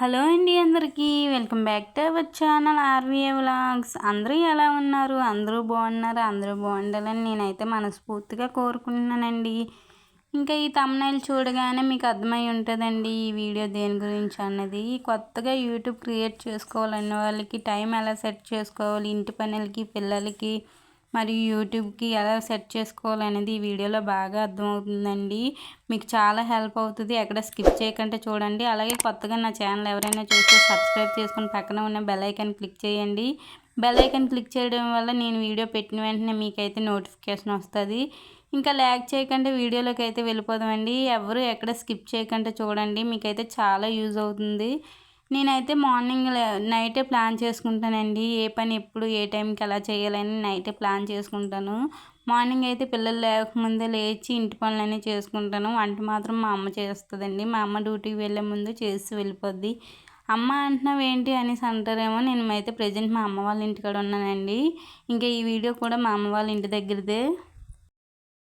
Hello అండి అందరికీ welcome back to our channel RVA vlogs. అందరూ ఎలా ఉన్నారు? అందరూ బాగున్నారు? అందరూ బాగుండాలని నేనైతే మనస్ఫూర్తిగా కోరుకుంటున్నానండి. ఇంకా ఈ తమ్నైల్ చూడగానే మీకు అర్థమై ఉంటుందండి ఈ వీడియో దేని గురించి అన్నది. కొత్తగా యూట్యూబ్ క్రియేట్ చేసుకోవాలన్న వాళ్ళకి టైం ఎలా సెట్ చేసుకోవాలి? ఇంటి పనులకి పిల్లలకి మరియు యూట్యూబ్కి ఎలా సెట్ చేసుకోవాలనేది ఈ వీడియోలో బాగా అర్థమవుతుందండి. మీకు చాలా హెల్ప్ అవుతుంది. ఎక్కడ స్కిప్ చేయకుండా చూడండి. అలాగే కొత్తగా నా ఛానల్ ఎవరైనా చూస్తే సబ్స్క్రైబ్ చేసుకుని పక్కన ఉన్న బెల్ ఐకాన్ క్లిక్ చేయండి. బెల్ ఐకాన్ క్లిక్ చేయడం వల్ల నేను వీడియో పెట్టిన వెంటనే మీకైతే నోటిఫికేషన్ వస్తుంది. ఇంకా ల్యాక్ చేయకుండా. వీడియోలోకి అయితే వెళ్ళిపోదామండి. ఎవరు ఎక్కడ స్కిప్ చేయకుండా చూడండి. మీకైతే చాలా యూజ్ అవుతుంది. నేనైతే మార్నింగ్ నైటే ప్లాన్ చేసుకుంటానండి. ఏ పని ఎప్పుడు ఏ టైంకి ఎలా చేయాలని నైటే ప్లాన్ చేసుకుంటాను. మార్నింగ్ అయితే పిల్లలు లేకముందే లేచి ఇంటి పనులన్నీ చేసుకుంటాను. వంట మాత్రం మా అమ్మ చేస్తుందండి. మా అమ్మ డ్యూటీకి వెళ్ళే ముందు చేసి వెళ్ళిపోద్ది. అమ్మ అంటున్నావు ఏంటి అనేసి అంటారేమో నేను అయితే ప్రజెంట్ మా అమ్మ వాళ్ళ ఇంటికాడ ఉన్నానండి. ఇంకా ఈ వీడియో కూడా మా అమ్మ వాళ్ళ ఇంటి దగ్గరదే.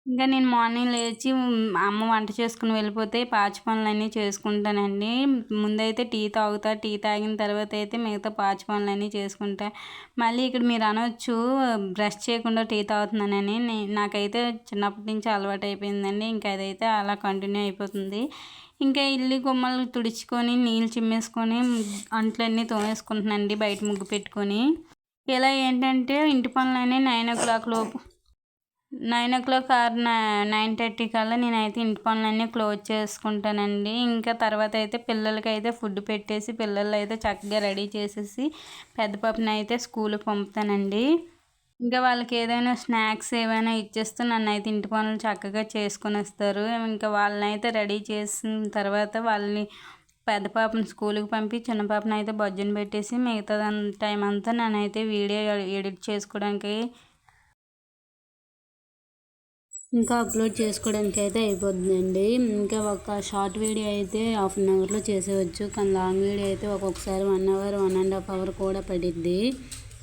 ఇంకా నేను మార్నింగ్ లేచి అమ్మ వంట చేసుకుని వెళ్ళిపోతే పాచి పనులన్నీ చేసుకుంటానండి. ముందైతే టీ తాగుతా టీ తాగిన తర్వాత అయితే మిగతా పాచి పనులన్నీ చేసుకుంటా. మళ్ళీ ఇక్కడ మీరు అనొచ్చు బ్రష్ చేయకుండా టీ తాగుతున్నానని. నాకైతే చిన్నప్పటి నుంచి అలవాటు అయిపోయిందండి. ఇంకా అదైతే అలా కంటిన్యూ అయిపోతుంది. ఇంకా ఇల్లు గుమ్మలు తుడుచుకొని నీళ్ళు చిమ్మేసుకొని అంట్లన్నీ తోమేసుకుంటున్నానండి బయట ముగ్గు పెట్టుకొని. ఇలా ఏంటంటే ఇంటి పనులన్నీ నైన్ ఓ క్లాక్ లోపు nine o'clock or nine thirty కల్లా నేనైతే ఇంటి పనులన్నీ క్లోజ్ చేసుకుంటానండి. ఇంకా తర్వాత అయితే పిల్లలకి అయితే ఫుడ్ పెట్టేసి పిల్లలు అయితే చక్కగా రెడీ చేసేసి పెద్ద పాపని అయితే స్కూల్కి పంపుతానండి. ఇంకా వాళ్ళకి ఏదైనా స్నాక్స్ ఏమైనా ఇచ్చేస్తే నన్ను అయితే ఇంటి పనులు చక్కగా చేసుకొని వస్తారు. ఇంకా వాళ్ళని అయితే రెడీ చేసిన తర్వాత వాళ్ళని పెద్ద పాపను స్కూల్కి పంపి చిన్న పాపని అయితే బొజ్జను పెట్టేసి మిగతా టైం అంతా నేనైతే వీడియో ఎడిట్ చేసుకోవడానికి ఇంకా అప్లోడ్ చేసుకోవడానికి అయితే అయిపోతుందండి. ఇంకా ఒక షార్ట్ వీడియో అయితే హాఫ్ అన్ అవర్లో చేసేవచ్చు కానీ లాంగ్ వీడియో అయితే ఒక్కొక్కసారి one hour one and half hour కూడా పడిద్ది.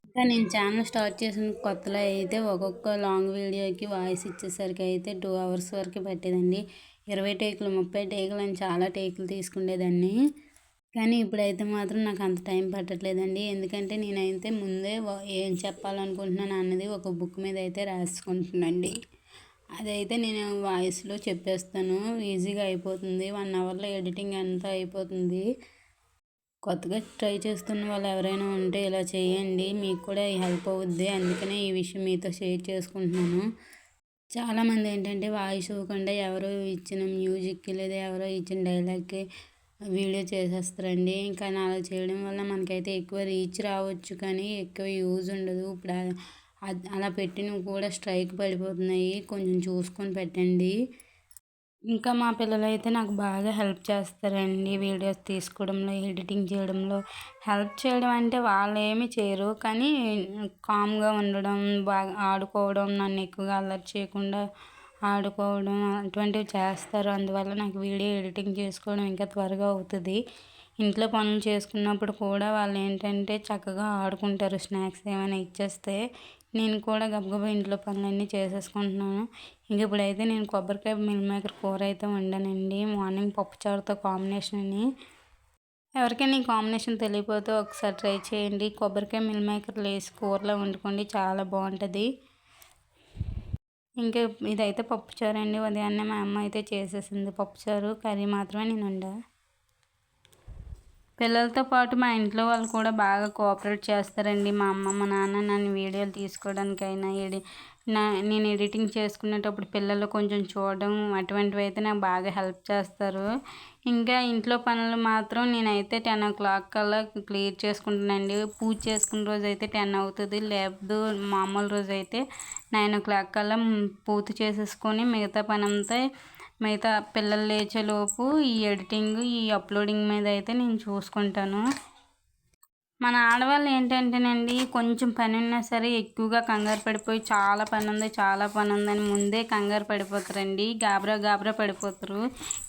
ఇంకా నేను ఛానల్ స్టార్ట్ చేసిన కొత్తలో అయితే ఒక్కొక్క లాంగ్ వీడియోకి వాయిస్ ఇచ్చేసరికి అయితే టూ అవర్స్ వరకు పట్టేదండి. ఇరవై టేకులు ముప్పై టేకులు అని చాలా టేకులు తీసుకునేదాన్ని కానీ ఇప్పుడైతే మాత్రం నాకు అంత టైం పట్టట్లేదండి. ఎందుకంటే నేనైతే ముందే ఏం చెప్పాలనుకుంటున్నాను అన్నది ఒక బుక్ మీద అయితే రాసుకుంటున్నాండి అదైతే నేను వాయిస్లో చెప్పేస్తాను. ఈజీగా అయిపోతుంది. వన్ అవర్లో ఎడిటింగ్ అంతా అయిపోతుంది. కొత్తగా ట్రై చేస్తున్న వాళ్ళు ఎవరైనా ఉంటే ఇలా చేయండి. మీకు కూడా హెల్ప్ అవుద్ది. అందుకనే ఈ విషయం మీతో షేర్ చేసుకుంటున్నాను. చాలామంది ఏంటంటే వాయిస్ ఇవ్వకుండా ఎవరో ఇచ్చిన మ్యూజిక్కి లేదా ఎవరో ఇచ్చిన డైలాగ్కి వీడియో చేసేస్తారండి. ఇంకా అలా చేయడం వల్ల మనకైతే ఎక్కువ రీచ్ రావచ్చు. కానీ ఎక్కువ యూజ్ ఉండదు. ఇప్పుడు అలా పెట్టినవి కూడా స్ట్రైక్ పడిపోతున్నాయి. కొంచెం చూసుకొని పెట్టండి. ఇంకా మా పిల్లలు అయితే నాకు బాగా హెల్ప్ చేస్తారండి వీడియోస్ తీసుకోవడంలో ఎడిటింగ్ చేయడంలో. హెల్ప్ చేయడం అంటే వాళ్ళు ఏమి చేయరు. కానీ కామ్గా ఉండడం బాగా ఆడుకోవడం నన్ను ఎక్కువగా అల్లరి చేయకుండా ఆడుకోవడం అటువంటివి చేస్తారు. అందువల్ల నాకు వీడియో ఎడిటింగ్ చేసుకోవడం ఇంకా త్వరగా అవుతుంది. ఇంట్లో పనులు చేసుకున్నప్పుడు కూడా వాళ్ళు ఏంటంటే చక్కగా ఆడుకుంటారు. స్నాక్స్ ఏమైనా ఇచ్చేస్తే నేను కూడా గబగబా ఇంట్లో పనులన్నీ చేసేసుకుంటున్నాను. ఇంక ఇప్పుడైతే నేను కొబ్బరికాయ మిల్ మేకర్ కూర అయితే వండానండి. మార్నింగ్ పప్పుచారుతో కాంబినేషన్ అని. ఎవరికైనా ఈ కాంబినేషన్ తెలియకపోతే ఒకసారి ట్రై చేయండి. కొబ్బరికాయ మిల్ మేకర్ లేసి కూరలో వండుకోండి చాలా బాగుంటుంది. ఇంకా ఇదైతే పప్పుచారు అండి ఉదయాన్నే మా అమ్మ అయితే చేసేసింది పప్పుచారు. కర్రీ మాత్రమే నేను వండా పిల్లలతో పాటు మా ఇంట్లో వాళ్ళు కూడా బాగా కోఆపరేట్ చేస్తారండి. మా అమ్మ మా నాన్న నన్ను వీడియోలు తీసుకోవడానికైనా ఎడి నా నేను ఎడిటింగ్ చేసుకునేటప్పుడు పిల్లలు కొంచెం చూడడం అటువంటివి అయితే నాకు బాగా హెల్ప్ చేస్తారు. ఇంకా ఇంట్లో పనులు మాత్రం నేనైతే టెన్ ఓ క్లాక్ కల్లా క్లియర్ చేసుకుంటానండి. పూజ చేసుకున్న రోజు అయితే టెన్ అవుతుంది. లేదు మామూలు రోజు అయితే నైన్ ఓ క్లాక్ కల్లా పూర్తి చేసేసుకొని మిగతా పని అంతా మిగతా పిల్లలు లేచేలోపు ఈ ఎడిటింగ్ ఈ అప్లోడింగ్ మీద అయితే నేను చూసుకుంటాను. మన ఆడవాళ్ళు ఏంటంటేనండి కొంచెం పని ఉన్నా సరే ఎక్కువగా కంగారు పడిపోయి చాలా పని ఉంది చాలా పని ఉందని ముందే కంగారు పడిపోతారండి. గాబరా గాబరా పడిపోతారు.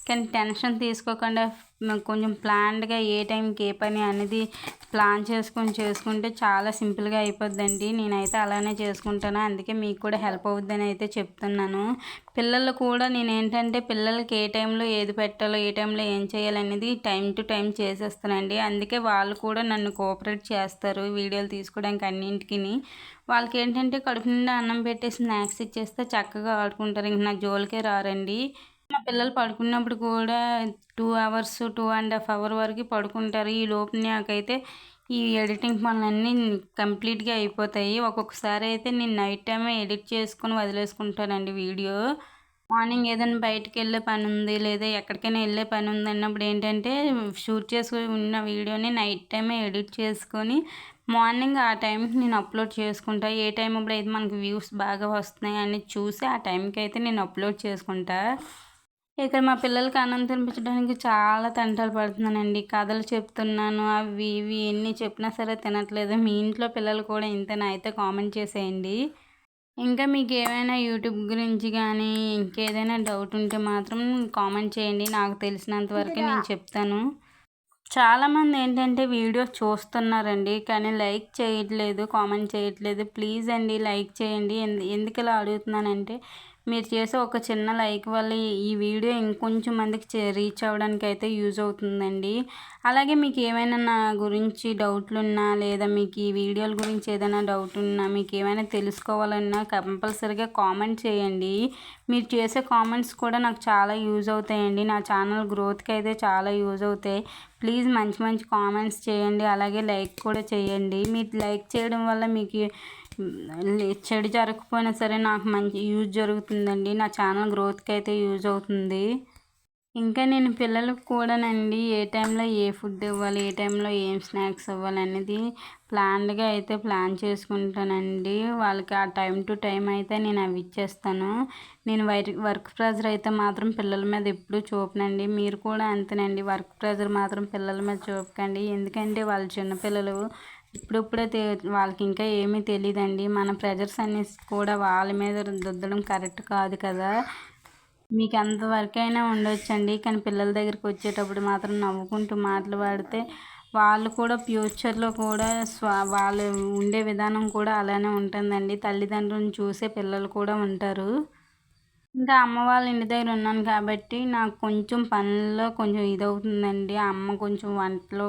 కానీ టెన్షన్ తీసుకోకుండా కొంచెం ప్లాన్డ్గా ఏ టైంకి ఏ పని అనేది ప్లాన్ చేసుకొని చేసుకుంటే చాలా సింపుల్గా అయిపోద్దండి. నేనైతే అలానే చేసుకుంటాను. అందుకే మీకు కూడా హెల్ప్ అవుద్దని అయితే చెప్తున్నాను. పిల్లలు కూడా నేను ఏంటంటే పిల్లలకి ఏ టైంలో ఏది పెట్టాలో ఏ టైంలో ఏం చేయాలనేది టైం టు టైం చేసేస్తానండి. అందుకే వాళ్ళు కూడా నన్ను కోఆపరేట్ చేస్తారు వీడియోలు తీసుకోవడానికి అన్నింటికి వాళ్ళకి ఏంటంటే కడుపు నిండా అన్నం పెట్టి స్నాక్స్ ఇచ్చేస్తే చక్కగా ఆడుకుంటారు. ఇంక నా జోలికే రారండి. మా పిల్లలు పడుకున్నప్పుడు కూడా two hours two and half hour వరకు పడుకుంటారు. ఈ లోపు నాకైతే ఈ ఎడిటింగ్ పనులన్నీ కంప్లీట్గా అయిపోతాయి. ఒక్కొక్కసారి అయితే నేను నైట్ టైమే ఎడిట్ చేసుకుని వదిలేసుకుంటానండి వీడియో. మార్నింగ్ ఏదైనా బయటకు వెళ్ళే పని ఉంది లేదా ఎక్కడికైనా వెళ్ళే పని ఉంది అన్నప్పుడు ఏంటంటే షూట్ చేసుకుని ఉన్న వీడియోని నైట్ టైమే ఎడిట్ చేసుకొని మార్నింగ్ ఆ టైంకి నేను అప్లోడ్ చేసుకుంటా. ఏ టైం అప్పుడు అయితే మనకి వ్యూస్ బాగా వస్తున్నాయి అని చూసి ఆ టైంకి అయితే నేను అప్లోడ్ చేసుకుంటా. ఇక్కడ మా పిల్లలకి అన్నం తినిపించడానికి చాలా తంటాలు పడుతున్నానండి. కథలు చెప్తున్నాను అవి ఇవి ఎన్ని చెప్పినా సరే తినట్లేదు. మీ ఇంట్లో పిల్లలు కూడా ఇంతేనా అయితే కామెంట్ చేసేయండి. ఇంకా మీకు ఏమైనా యూట్యూబ్ గురించి కానీ ఇంకేదైనా డౌట్ ఉంటే మాత్రం కామెంట్ చేయండి. నాకు తెలిసినంత వరకు నేను చెప్తాను. చాలామంది ఏంటంటే వీడియో చూస్తున్నారండి కానీ లైక్ చేయట్లేదు కామెంట్ చేయట్లేదు. ప్లీజ్ అండి లైక్ చేయండి. ఎందుకు ఇలా అడుగుతున్నానంటే మీరు చేసే ఒక చిన్న లైక్ వల్ల ఈ వీడియో ఇంకొంచెం మందికి రీచ్ అవ్వడానికి అయితే యూజ్ అవుతుందండి. అలాగే మీకు ఏమైనా నా గురించి డౌట్లు ఉన్నా లేదా మీకు ఈ వీడియోల గురించి ఏదైనా డౌట్ ఉన్నా మీకు ఏమైనా తెలుసుకోవాలన్నా కంపల్సరీగా కామెంట్ చేయండి. మీరు చేసే కామెంట్స్ కూడా నాకు చాలా యూజ్ అవుతాయండి. నా ఛానల్ గ్రోత్కి అయితే చాలా యూజ్ అవుతాయి. ప్లీజ్ మంచి మంచి కామెంట్స్ చేయండి. అలాగే లైక్ కూడా చేయండి. మీరు లైక్ చేయడం వల్ల మీకు చెడు జరగకపోయినా సరే నాకు మంచి యూజ్ జరుగుతుందండి. నా ఛానల్ గ్రోత్కి అయితే యూజ్ అవుతుంది. ఇంకా నేను పిల్లలకు కూడానండి ఏ టైంలో ఏ ఫుడ్ ఇవ్వాలి ఏ టైంలో ఏం స్నాక్స్ ఇవ్వాలి అనేది ప్లాన్డ్గా అయితే ప్లాన్ చేసుకుంటానండి. వాళ్ళకి ఆ టైం టు టైం అయితే నేను అవి ఇచ్చేస్తాను. నేను వర్క్ ప్రెజర్ అయితే మాత్రం పిల్లల మీద ఎప్పుడూ చూపనండి. మీరు కూడా అంతేనండి వర్క్ ప్రెజర్ మాత్రం పిల్లల మీద చూపకండి. ఎందుకంటే వాళ్ళు చిన్నపిల్లలు ఇప్పుడిప్పుడే వాళ్ళకి ఇంకా ఏమీ తెలియదండి మన ప్రెజర్స్ అన్నీ కూడా వాళ్ళ మీద రుద్దడం కరెక్ట్ కాదు కదా. మీకు ఎంతవరకైనా ఉండొచ్చండి. కానీ పిల్లల దగ్గరికి వచ్చేటప్పుడు మాత్రం నవ్వుకుంటూ మాట్లాడితే వాళ్ళు కూడా ఫ్యూచర్లో కూడా స్వా వాళ్ళు ఉండే విధానం కూడా అలానే ఉంటుందండి. తల్లిదండ్రులను చూసే పిల్లలు కూడా ఉంటారు. ఇంకా అమ్మ వాళ్ళ ఇంటి దగ్గర ఉన్నాను కాబట్టి నాకు కొంచెం పనుల్లో కొంచెం ఇదవుతుందండి. అమ్మ కొంచెం వంటలో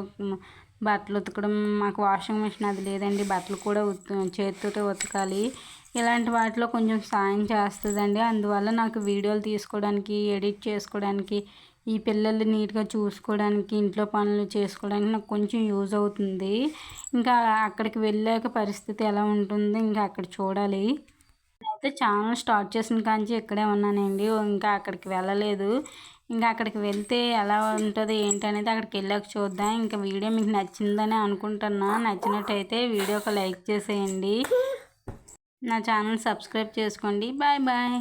బట్టలు ఉతకడం మాకు వాషింగ్ మిషన్ అది లేదండి. బట్టలు కూడా ఉతు చేతితో ఉతకాలి. ఇలాంటి వాటిలో కొంచెం సాయం చేస్తుందండి. అందువల్ల నాకు వీడియోలు తీసుకోవడానికి ఎడిట్ చేసుకోవడానికి ఈ పిల్లల్ని నీట్గా చూసుకోవడానికి ఇంట్లో పనులు చేసుకోవడానికి నాకు కొంచెం యూజ్ అవుతుంది. ఇంకా అక్కడికి వెళ్ళాక పరిస్థితి ఎలా ఉంటుంది ఇంకా అక్కడ చూడాలి. అయితే ఛానల్ స్టార్ట్ చేసిన కాంచి ఇక్కడే ఉన్నానండి. ఇంకా అక్కడికి వెళ్ళలేదు. ఇంకా అక్కడికి వెళ్తే ఎలా ఉంటుంది ఏంటనేది అక్కడికి వెళ్ళాక చూద్దాం. ఇంకా వీడియో మీకు నచ్చిందని అనుకుంటున్నా. నచ్చినట్టయితే వీడియోకి లైక్ చేసేయండి. నా ఛానల్ సబ్స్క్రైబ్ చేసుకోండి. Bye bye.